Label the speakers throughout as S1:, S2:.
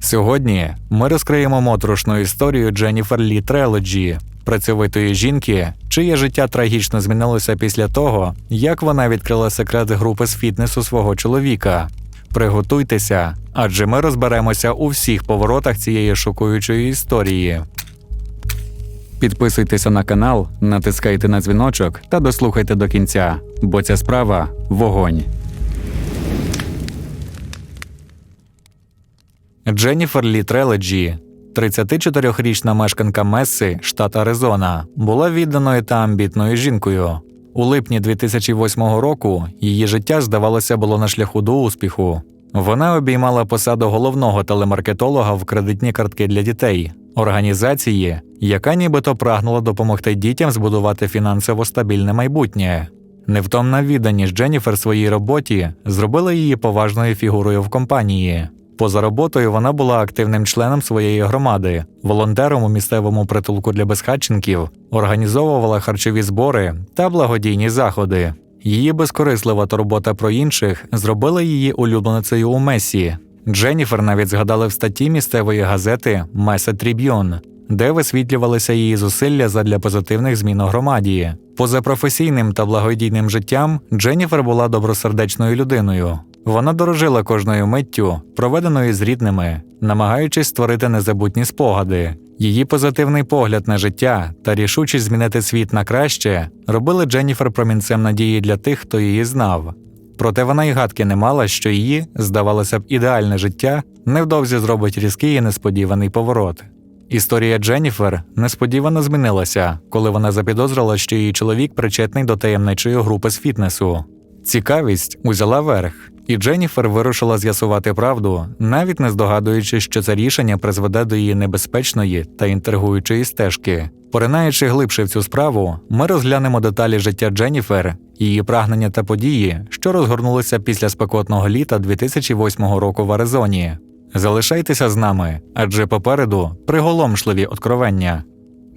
S1: Сьогодні ми розкриємо моторошну історію Дженніфер Лі Трелоджі, працьовитої жінки, чиє життя трагічно змінилося після того, як вона відкрила секрет групи з фітнесу свого чоловіка. Приготуйтеся, адже ми розберемося у всіх поворотах цієї шокуючої історії. Підписуйтеся на канал, натискайте на дзвіночок та дослухайте до кінця, бо ця справа вогонь. Дженніфер Лі Треледжі, 34-річна мешканка Месси, штат Аризона, була відданою та амбітною жінкою. У липні 2008 року її життя, здавалося, було на шляху до успіху. Вона обіймала посаду головного телемаркетолога в кредитні картки для дітей, організації, яка нібито прагнула допомогти дітям збудувати фінансово стабільне майбутнє. Невтомна відданість Дженніфер своїй роботі зробила її поважною фігурою в компанії. Поза роботою вона була активним членом своєї громади, волонтером у місцевому притулку для безхатченків, організовувала харчові збори та благодійні заходи. Її безкорислива турбота про інших зробила її улюбленицею у Месі. Дженніфер навіть згадали в статті місцевої газети Меса Тріб'юн, де висвітлювалися її зусилля задля позитивних змін у громаді. Поза професійним та благодійним життям Дженніфер була добросердечною людиною. Вона дорожила кожною миттю, проведеною з рідними, намагаючись створити незабутні спогади. Її позитивний погляд на життя та рішучість змінити світ на краще робили Дженніфер промінцем надії для тих, хто її знав. Проте вона й гадки не мала, що її, здавалося б, ідеальне життя невдовзі зробить різкий і несподіваний поворот. Історія Дженніфер несподівано змінилася, коли вона запідозрила, що її чоловік причетний до таємничої групи з фітнесу. Цікавість узяла верх, і Дженніфер вирушила з'ясувати правду, навіть не здогадуючи, що це рішення призведе до її небезпечної та інтригуючої стежки. Поринаючи глибше в цю справу, ми розглянемо деталі життя Дженніфер, її прагнення та події, що розгорнулися після спекотного літа 2008 року в Аризоні. Залишайтеся з нами, адже попереду приголомшливі откровення.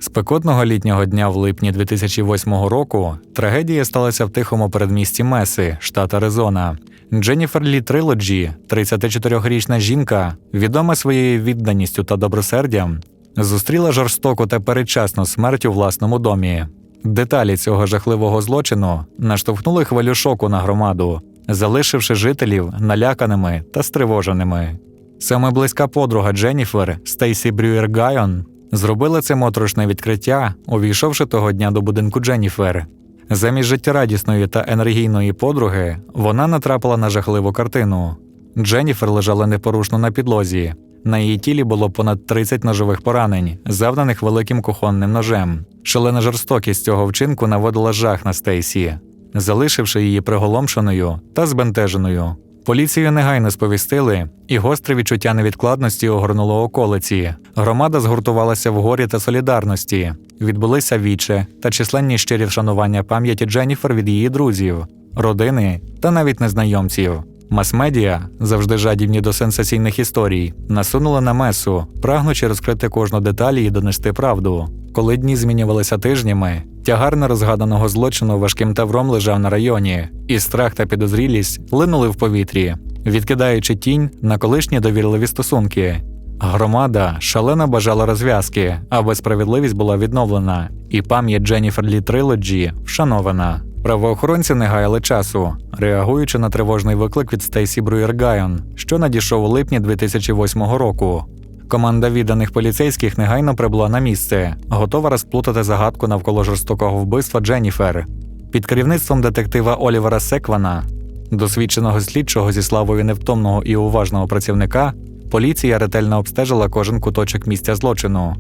S1: Спекотного літнього дня в липні 2008 року трагедія сталася в тихому передмісті Меси, штат Аризона. Дженніфер Лі Трилоджі, 34-річна жінка, відома своєю відданістю та добросердям, зустріла жорстоку та передчасну смерть у власному домі. Деталі цього жахливого злочину наштовхнули хвилю шоку на громаду, залишивши жителів наляканими та стривоженими. Саме близька подруга Дженніфер Стейсі Брюєр Гайон зробила це моторошне відкриття, увійшовши того дня до будинку Дженніфер. Замість життєрадісної та енергійної подруги вона натрапила на жахливу картину. Дженніфер лежала непорушно на підлозі. На її тілі було понад 30 ножових поранень, завданих великим кухонним ножем. Шалена жорстокість цього вчинку наводила жах на Стейсі, залишивши її приголомшеною та збентеженою. Поліцію негайно сповістили, і гостре відчуття невідкладності огорнуло околиці. Громада згуртувалася в горі та солідарності. Відбулися віче та численні щирі вшанування пам'яті Дженніфер від її друзів, родини та навіть незнайомців. Мас-медіа, завжди жадібні до сенсаційних історій, насунули на месу, прагнучи розкрити кожну деталь і донести правду. Коли дні змінювалися тижнями, тягар нерозгаданого злочину важким тавром лежав на районі, і страх та підозрілість линули в повітрі, відкидаючи тінь на колишні довірливі стосунки. Громада шалено бажала розв'язки, аби справедливість була відновлена, і пам'ять Дженніфер Лі Трилоджі вшанована. Правоохоронці не гаяли часу, реагуючи на тривожний виклик від Стейсі Брюєр Гайон, що надійшов у липні 2008 року. Команда відданих поліцейських негайно прибула на місце, готова розплутати загадку навколо жорстокого вбивства Дженніфер. Під керівництвом детектива Олівера Секвана, досвідченого слідчого зі славою невтомного і уважного працівника, поліція ретельно обстежила кожен куточок місця злочину.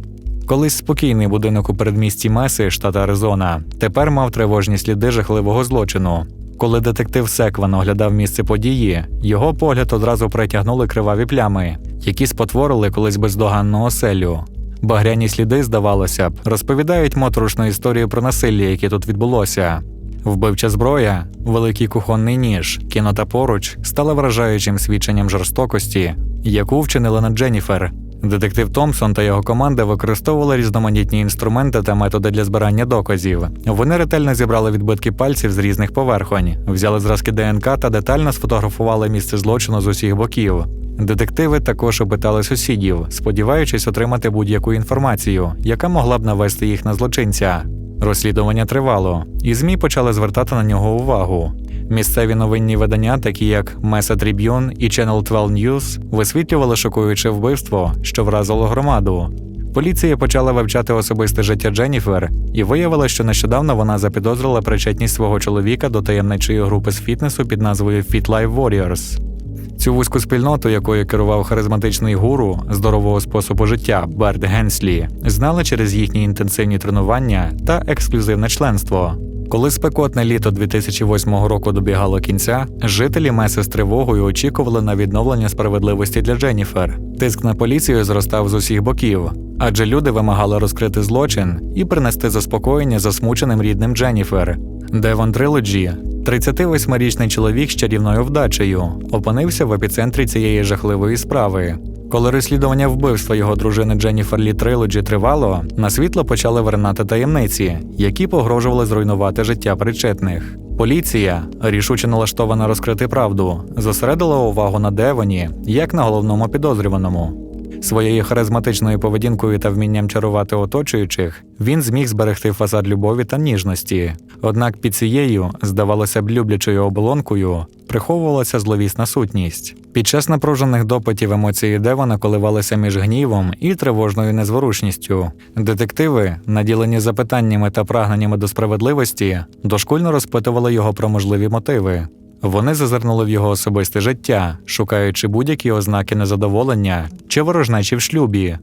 S1: Колись спокійний будинок у передмісті Меси, штат Аризона, тепер мав тривожні сліди жахливого злочину. Коли детектив Секван оглядав місце події, його погляд одразу притягнули криваві плями, які спотворили колись бездоганну оселю. Багряні сліди, здавалося б, розповідають моторошну історію про насилля, яке тут відбулося. Вбивча зброя, великий кухонний ніж, кінота поруч стала вражаючим свідченням жорстокості, яку вчинили над Дженніфер. Детектив Томпсон та його команда використовували різноманітні інструменти та методи для збирання доказів. Вони ретельно зібрали відбитки пальців з різних поверхонь, взяли зразки ДНК та детально сфотографували місце злочину з усіх боків. Детективи також опитали сусідів, сподіваючись отримати будь-яку інформацію, яка могла б навести їх на злочинця. Розслідування тривало, і ЗМІ почали звертати на нього увагу. Місцеві новинні видання, такі як Mesa Tribune і Channel 12 News, висвітлювали шокуюче вбивство, що вразило громаду. Поліція почала вивчати особисте життя Дженніфер і виявила, що нещодавно вона запідозрила причетність свого чоловіка до таємничої групи з фітнесу під назвою Fit Life Warriors. Цю вузьку спільноту, якою керував харизматичний гуру здорового способу життя Берт Генслі, знали через їхні інтенсивні тренування та ексклюзивне членство. Коли спекотне літо 2008 року добігало кінця, жителі Меси з тривогою очікували на відновлення справедливості для Дженніфер. Тиск на поліцію зростав з усіх боків, адже люди вимагали розкрити злочин і принести заспокоєння засмученим рідним Дженніфер. Девон Трилоджі, 38-річний чоловік з чарівною вдачею, опинився в епіцентрі цієї жахливої справи. Коли розслідування вбивства його дружини Дженніфер Лі Трилоджі тривало, на світло почали виринати таємниці, які погрожували зруйнувати життя причетних. Поліція, рішуче налаштована розкрити правду, зосередила увагу на Девоні як на головному підозрюваному. Своєю харизматичною поведінкою та вмінням чарувати оточуючих він зміг зберегти фасад любові та ніжності. Однак під цією, здавалося б, люблячою оболонкою приховувалася зловісна сутність. Під час напружених допитів емоції Девона коливалися між гнівом і тривожною незворушністю. Детективи, наділені запитаннями та прагненнями до справедливості, дошкульно розпитували його про можливі мотиви. Вони зазирнули в його особисте життя, шукаючи будь-які ознаки незадоволення чи ворожнечі в шлюбі.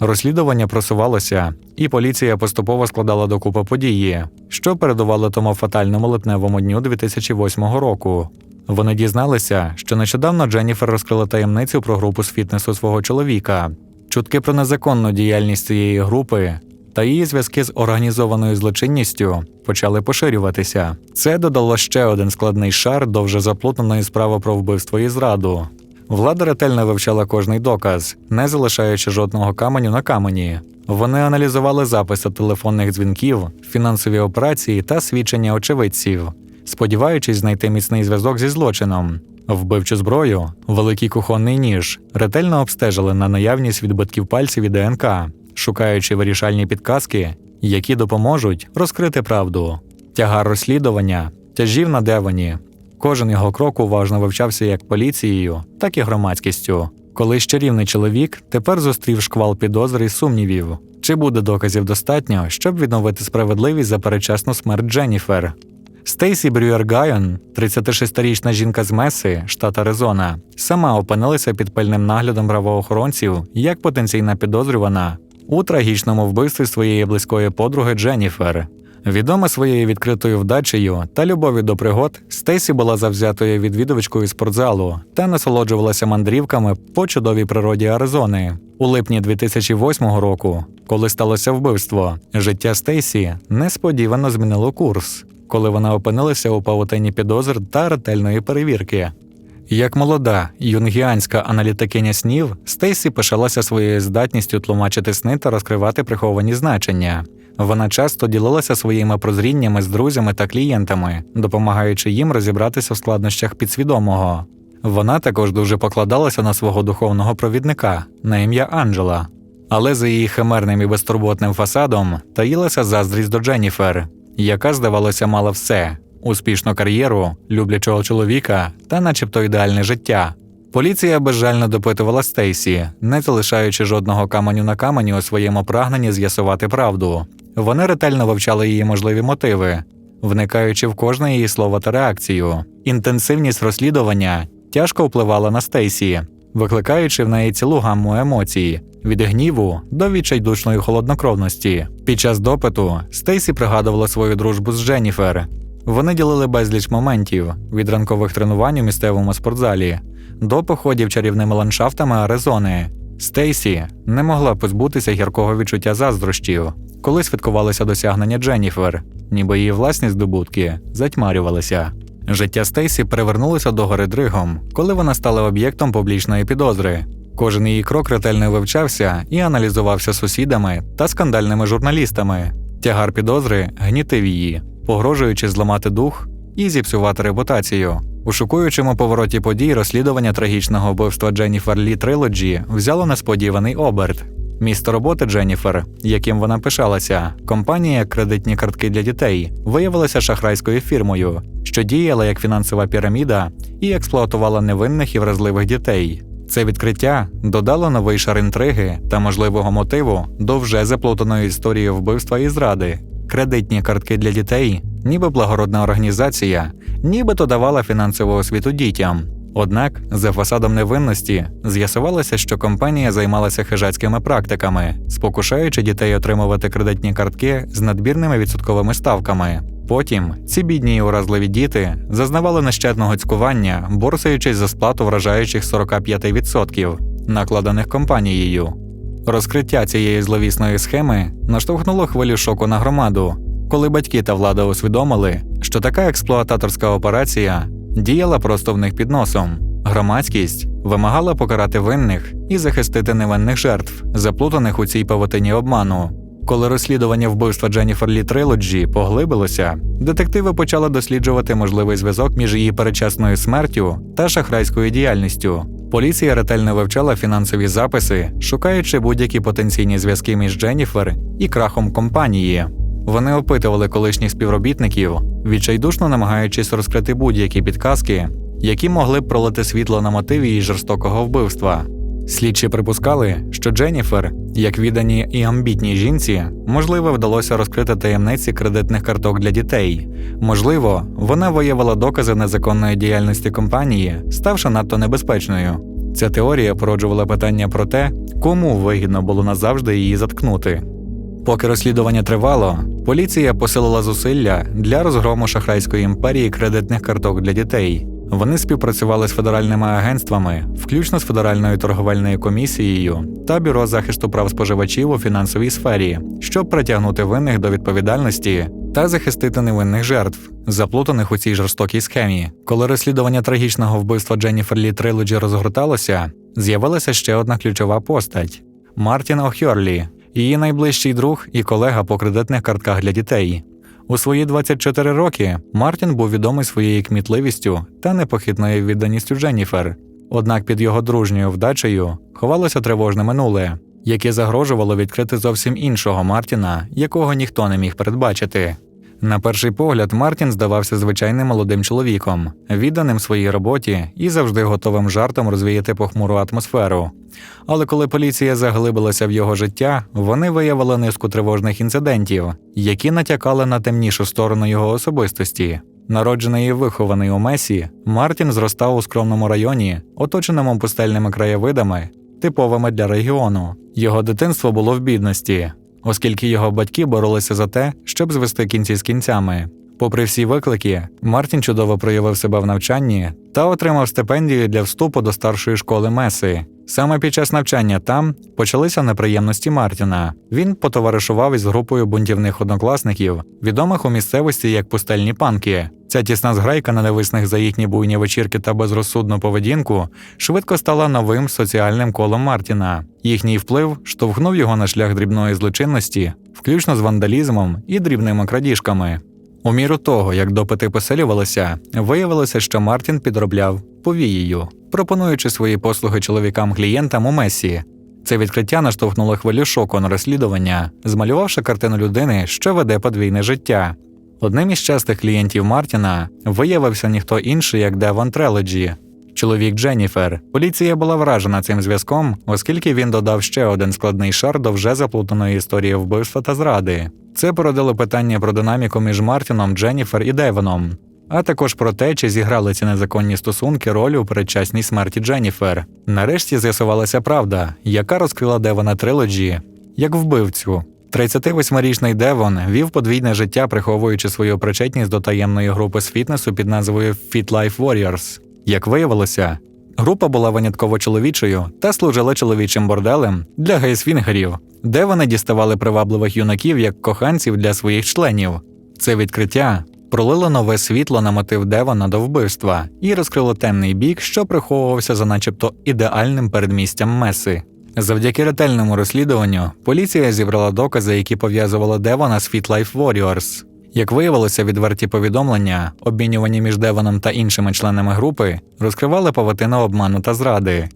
S1: Розслідування просувалося, і поліція поступово складала докупи події, що передувало тому фатальному липневому дню 2008 року. Вони дізналися, що нещодавно Дженніфер розкрила таємницю про групу з фітнесу свого чоловіка. Чутки про незаконну діяльність цієї групи та її зв'язки з організованою злочинністю почали поширюватися. Це додало ще один складний шар до вже заплутаної справи про вбивство і зраду. Влада ретельно вивчала кожний доказ, не залишаючи жодного каменю на камені. Вони аналізували записи телефонних дзвінків, фінансові операції та свідчення очевидців, сподіваючись знайти міцний зв'язок зі злочином. Вбивчу зброю, великий кухонний ніж, ретельно обстежили на наявність відбитків пальців і ДНК, шукаючи вирішальні підказки, які допоможуть розкрити правду. Тягар розслідування тяжів на Девоні. Кожен його крок уважно вивчався як поліцією, так і громадськістю. Колись чарівний чоловік тепер зустрів шквал підозр і сумнівів, чи буде доказів достатньо, щоб відновити справедливість за передчасну смерть Дженніфер. Стейсі Брюер Гайон, 36-річна жінка з Меси, штат Аризона, сама опинилася під пильним наглядом правоохоронців як потенційна підозрювана у трагічному вбивстві своєї близької подруги Дженніфер. Відома своєю відкритою вдачею та любов'ю до пригод, Стейсі була завзятою відвідувачкою спортзалу та насолоджувалася мандрівками по чудовій природі Аризони. У липні 2008 року, коли сталося вбивство, життя Стейсі несподівано змінило курс, коли вона опинилася у павутині підозр та ретельної перевірки. Як молода юнгіанська аналітикиня снів, Стейсі пишалася своєю здатністю тлумачити сни та розкривати приховані значення. Вона часто ділилася своїми прозріннями з друзями та клієнтами, допомагаючи їм розібратися в складнощах підсвідомого. Вона також дуже покладалася на свого духовного провідника на ім'я Анджела, але за її химерним і безтурботним фасадом таїлася заздрість до Дженніфер, яка, здавалося, мала все успішну кар'єру, люблячого чоловіка та, начебто, ідеальне життя. Поліція безжально допитувала Стейсі, не залишаючи жодного каменю на камені у своєму прагненні з'ясувати правду. Вони ретельно вивчали її можливі мотиви, вникаючи в кожне її слово та реакцію. Інтенсивність розслідування тяжко впливала на Стейсі, викликаючи в неї цілу гамму емоцій від гніву до відчайдушної холоднокровності. Під час допиту Стейсі пригадувала свою дружбу з Дженніфер. Вони ділили безліч моментів від ранкових тренувань у місцевому спортзалі до походів чарівними ландшафтами Аризони. Стейсі не могла позбутися гіркого відчуття заздрощів, коли святкувалися досягнення Дженніфер, ніби її власні здобутки затьмарювалися. Життя Стейсі перевернулося до гори дригом, коли вона стала об'єктом публічної підозри. Кожен її крок ретельно вивчався і аналізувався сусідами та скандальними журналістами. Тягар підозри гнітив її, погрожуючи зламати дух і зіпсувати репутацію. У шокуючому повороті подій розслідування трагічного вбивства Дженніфер Лі Трилоджі взяло несподіваний оберт. Місто роботи Дженніфер, яким вона пишалася, компанія кредитні картки для дітей, виявилася шахрайською фірмою, що діяла як фінансова піраміда і експлуатувала невинних і вразливих дітей. Це відкриття додало новий шар інтриги та можливого мотиву до вже заплутаної історії вбивства і зради. Кредитні картки для дітей, ніби благородна організація, нібито давала фінансову освіту дітям. Однак, за фасадом невинності, з'ясувалося, що компанія займалася хижацькими практиками, спокушаючи дітей отримувати кредитні картки з надбірними відсотковими ставками. Потім ці бідні і уразливі діти зазнавали нещадного цькування, борсаючись за сплату вражаючих 45%, накладених компанією. Розкриття цієї зловісної схеми наштовхнуло хвилю шоку на громаду, коли батьки та влада усвідомили, що така експлуататорська операція діяла просто в них під носом. Громадськість вимагала покарати винних і захистити невинних жертв, заплутаних у цій павутині обману. Коли розслідування вбивства Дженніфер Лі Трилоджі поглибилося, детективи почали досліджувати можливий зв'язок між її передчасною смертю та шахрайською діяльністю. Поліція ретельно вивчала фінансові записи, шукаючи будь-які потенційні зв'язки між Дженніфер і крахом компанії. Вони опитували колишніх співробітників, відчайдушно намагаючись розкрити будь-які підказки, які могли б пролити світло на мотиві її жорстокого вбивства. Слідчі припускали, що Дженніфер, як відданій і амбітній жінці, можливо, вдалося розкрити таємниці кредитних карток для дітей. Можливо, вона виявила докази незаконної діяльності компанії, ставши надто небезпечною. Ця теорія породжувала питання про те, кому вигідно було назавжди її заткнути. Поки розслідування тривало, поліція посилила зусилля для розгрому шахрайської імперії кредитних карток для дітей. Вони співпрацювали з федеральними агентствами, включно з Федеральною торговельною комісією та Бюро захисту прав споживачів у фінансовій сфері, щоб притягнути винних до відповідальності та захистити невинних жертв, заплутаних у цій жорстокій схемі. Коли розслідування трагічного вбивства Дженніфер Лі Трилоджі розгорталося, з'явилася ще одна ключова постать Мартін О'Хьорлі, її найближчий друг і колега по кредитних картках для дітей. У свої 24 роки Мартін був відомий своєю кмітливістю та непохитною відданістю Дженніфер. Однак під його дружньою вдачею ховалося тривожне минуле, яке загрожувало відкрити зовсім іншого Мартіна, якого ніхто не міг передбачити. На перший погляд, Мартін здавався звичайним молодим чоловіком, відданим своїй роботі і завжди готовим жартом розвіяти похмуру атмосферу. Але коли поліція заглибилася в його життя, вони виявили низку тривожних інцидентів, які натякали на темнішу сторону його особистості. Народжений і вихований у Месі, Мартін зростав у скромному районі, оточеному пустельними краєвидами, типовими для регіону. Його дитинство було в бідності, оскільки його батьки боролися за те, щоб звести кінці з кінцями. Попри всі виклики, Мартін чудово проявив себе в навчанні та отримав стипендію для вступу до старшої школи Меси. Саме під час навчання там почалися неприємності Мартіна. Він потоваришував із групою бунтівних однокласників, відомих у місцевості як пустельні панки. Ця тісна зграйка ненависних за їхні буйні вечірки та безрозсудну поведінку швидко стала новим соціальним колом Мартіна. Їхній вплив штовхнув його на шлях дрібної злочинності, включно з вандалізмом і дрібними крадіжками. У міру того, як допити посилювалися, виявилося, що Мартін підробляв повією, пропонуючи свої послуги чоловікам-клієнтам у Месі. Це відкриття наштовхнуло хвилю шоку на розслідування, змалювавши картину людини, що веде подвійне життя. Одним із частих клієнтів Мартіна виявився ніхто інший, як Девон Треледжі, чоловік Дженніфер. Поліція була вражена цим зв'язком, оскільки він додав ще один складний шар до вже заплутаної історії вбивства та зради. Це породило питання про динаміку між Мартіном, Дженніфер і Девоном, а також про те, чи зіграли ці незаконні стосунки роль у передчасній смерті Дженніфер. Нарешті з'ясувалася правда, яка розкрила Девона Трилоджі як вбивцю. 38-річний Девон вів подвійне життя, приховуючи свою причетність до таємної групи з фітнесу під назвою Fit Life Warriors. Як виявилося, група була винятково чоловічою та служила чоловічим борделем для гейсвінгерів, де вони діставали привабливих юнаків як коханців для своїх членів. Це відкриття пролило нове світло на мотив Девона до вбивства і розкрило темний бік, що приховувався за начебто ідеальним передмістям Меси. Завдяки ретельному розслідуванню поліція зібрала докази, які пов'язували Девона з Fit Warriors. Як виявилося, відверті повідомлення, обмінювані між Девоном та іншими членами групи, розкривали павутину обману та зради.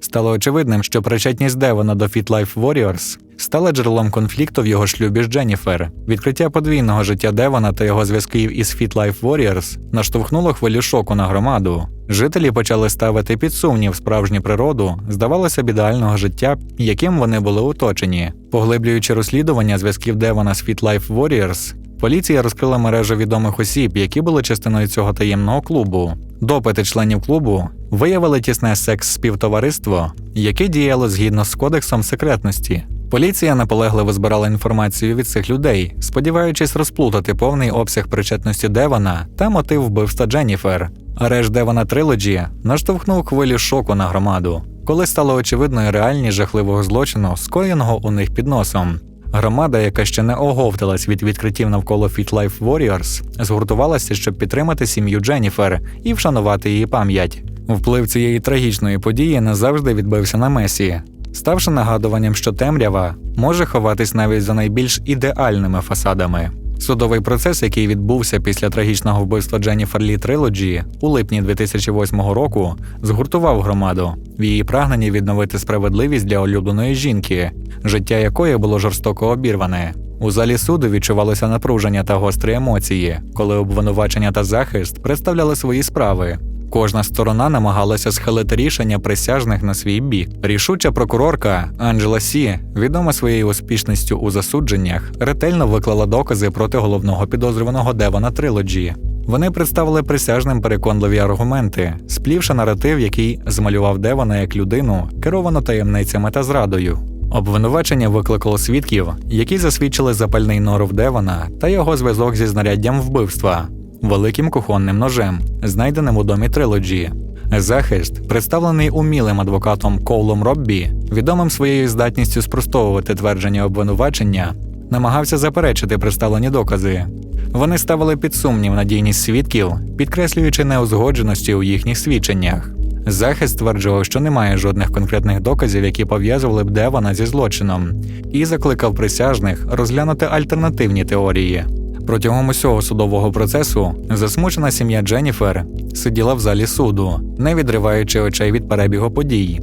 S1: Стало очевидним, що причетність Девона до Fit Life Warriors стала джерелом конфлікту в його шлюбі з Дженніфер. Відкриття подвійного життя Девона та його зв'язків із Fit Life Warriors наштовхнуло хвилю шоку на громаду. Жителі почали ставити під сумнів справжню природу, здавалося б, ідеального життя, яким вони були оточені. Поглиблюючи розслідування зв'язків Девона з Fit Life Warriors, Поліція розкрила мережу відомих осіб, які були частиною цього таємного клубу. Допити членів клубу виявили тісне секс-співтовариство, яке діяло згідно з кодексом секретності. Поліція наполегливо збирала інформацію від цих людей, сподіваючись розплутати повний обсяг причетності Девона та мотив вбивства Дженніфер. Арешт Девона Трилоджі наштовхнув хвилю шоку на громаду, коли стало очевидною реальність жахливого злочину, скоєного у них під носом. Громада, яка ще не оговталась від відкриттів навколо Fit Life Warriors, згуртувалася, щоб підтримати сім'ю Дженніфер і вшанувати її пам'ять. Вплив цієї трагічної події назавжди відбився на Месі, ставши нагадуванням, що темрява може ховатись навіть за найбільш ідеальними фасадами. Судовий процес, який відбувся після трагічного вбивства Дженніфер Лі Трилоджі у липні 2008 року, згуртував громаду в її прагненні відновити справедливість для улюбленої жінки, життя якої було жорстоко обірване. У залі суду відчувалося напруження та гострі емоції, коли обвинувачення та захист представляли свої справи. Кожна сторона намагалася схилити рішення присяжних на свій бік. Рішуча прокурорка Анджела Сі, відома своєю успішністю у засудженнях, ретельно виклала докази проти головного підозрюваного Девона Трилоджі. Вони представили присяжним переконливі аргументи, сплівши наратив, який змалював Девона як людину, керовану таємницями та зрадою. Обвинувачення викликало свідків, які засвідчили запальний норов Девона та його зв'язок зі знаряддям вбивства великим кухонним ножем, знайденим у домі трилоджі. Захист, представлений умілим адвокатом Коулом Роббі, відомим своєю здатністю спростовувати твердження обвинувачення, намагався заперечити представлені докази. Вони ставили під сумнів надійність свідків, підкреслюючи неузгодженості у їхніх свідченнях. Захист стверджував, що немає жодних конкретних доказів, які пов'язували б Девона зі злочином, і закликав присяжних розглянути альтернативні теорії. Протягом усього судового процесу засмучена сім'я Дженніфер сиділа в залі суду, не відриваючи очей від перебігу подій.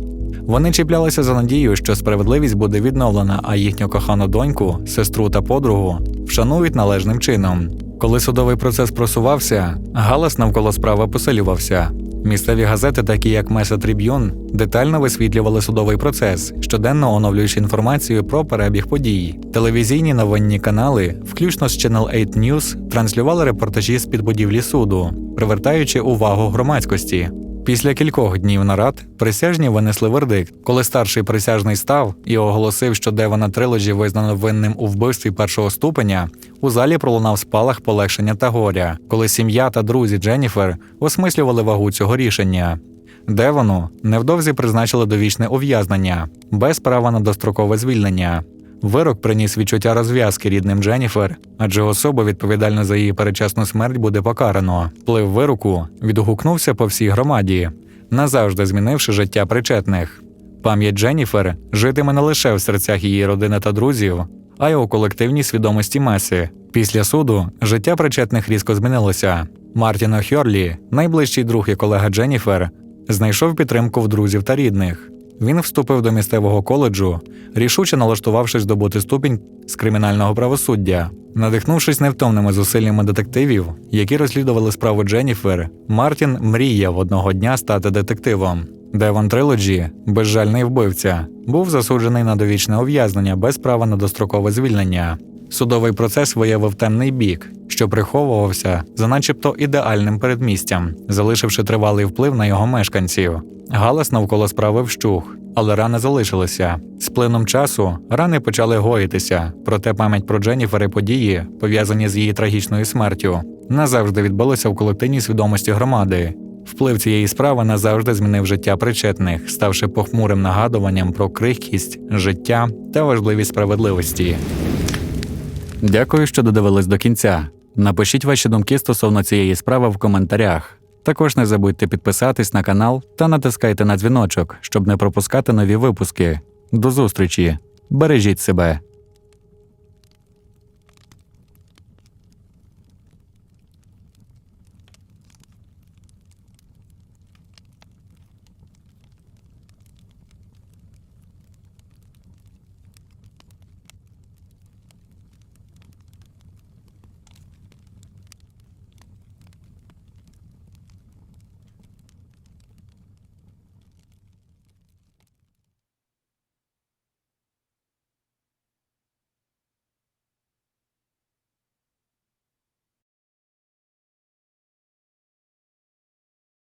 S1: Вони чіплялися за надію, що справедливість буде відновлена, а їхню кохану доньку, сестру та подругу вшанують належним чином. Коли судовий процес просувався, галас навколо справи посилювався. Місцеві газети, такі як Меса Триб'юн, детально висвітлювали судовий процес, щоденно оновлюючи інформацію про перебіг подій. Телевізійні новинні канали, включно з Channel 8 News, транслювали репортажі з під будівлі суду, привертаючи увагу громадськості. Після кількох днів нарад присяжні винесли вердикт, коли старший присяжний став і оголосив, що Девона Трилоджі визнано винним у вбивстві першого ступеня. У залі пролунав спалах полегшення та горя, коли сім'я та друзі Дженніфер осмислювали вагу цього рішення. Девону невдовзі призначили довічне ув'язнення без права на дострокове звільнення. Вирок приніс відчуття розв'язки рідним Дженніфер, адже особа, відповідальна за її перечасну смерть, буде покарано. Вплив вироку відгукнувся по всій громаді, назавжди змінивши життя причетних. Пам'ять Дженніфер житиме не лише в серцях її родини та друзів, а й у колективній свідомості Меси. Після суду життя причетних різко змінилося. Мартін Хьорлі, найближчий друг і колега Дженніфер, знайшов підтримку в друзів та рідних. Він вступив до місцевого коледжу, рішуче налаштувавшись здобути ступінь з кримінального правосуддя. Надихнувшись невтомними зусиллями детективів, які розслідували справу Дженніфер, Мартін мріяв одного дня стати детективом. Девон Трилоджі, безжальний вбивця, був засуджений на довічне ув'язнення без права на дострокове звільнення. Судовий процес виявив темний бік, що приховувався за начебто ідеальним передмістям, залишивши тривалий вплив на його мешканців. Галас навколо справи вщух, але рани залишилися. З плином часу рани почали гоїтися, проте пам'ять про Дженніфер і події, пов'язані з її трагічною смертю, назавжди відбилася в колективній свідомості громади. Вплив цієї справи назавжди змінив життя причетних, ставши похмурим нагадуванням про крихкість, життя та важливість справедливості. Дякую, що додивились до кінця. Напишіть ваші думки стосовно цієї справи в коментарях. Також не забудьте підписатись на канал та натискайте на дзвіночок, щоб не пропускати нові випуски. До зустрічі! Бережіть себе!